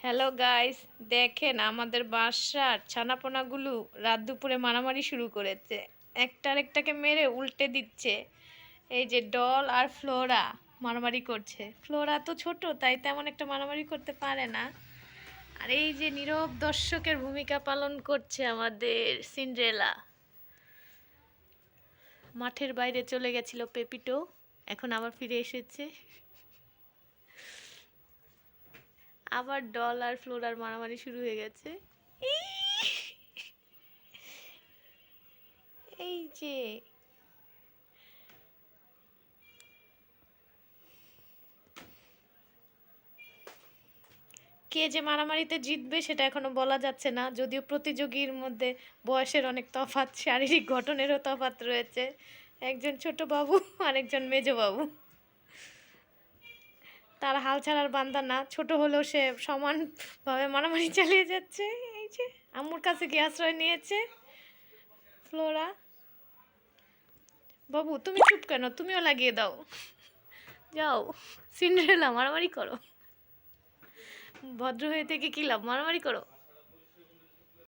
Hello guys দেখেন, আমাদের বাসার ছানাপোনাগুলো রাত দুপুরে মারামারি শুরু করেছে। একটার একটাকে মেরে উল্টে দিচ্ছে। এই যে ডল আর ফ্লোরা মারামারি করছে। ফ্লোরা তো ছোট, তাই তেমন একটা মারামারি করতে পারে না। আর এই যে নীরব দর্শকের ভূমিকা পালন করছে আমাদের সিন্ড্রেলা মাঠের বাইরে চলে গেছিল পেপিটো এখন আবার ফিরে এসেছে। আবার ডল আর ফ্লোরার মারামারি শুরু হয়ে গেছে। এই যে। কে যে মারামারিতে জিতবে সেটা এখনও বলা যাচ্ছে না, যদিও প্রতিযোগীর মধ্যে বয়সের অনেক তফাৎ, শারীরিক গঠনেরও তফাৎ রয়েছে। একজন ছোট বাবু আর একজন মেজ বাবু। তার হাল ছাড়ার বান্দা না। ছোট হলেও সে সমানভাবে মারামারি চালিয়ে যাচ্ছে। এই যে, আম্মুর কাছে কি আশ্রয় নিয়েছে? ফ্লোরা? বাবু, তুমি চুপ কেন? তুমিও লাগিয়ে দাও। যাও, সিন্ডারেলা, মারামারি করো। ভদ্র হয়ে থেকে কী লাভ? মারামারি করো।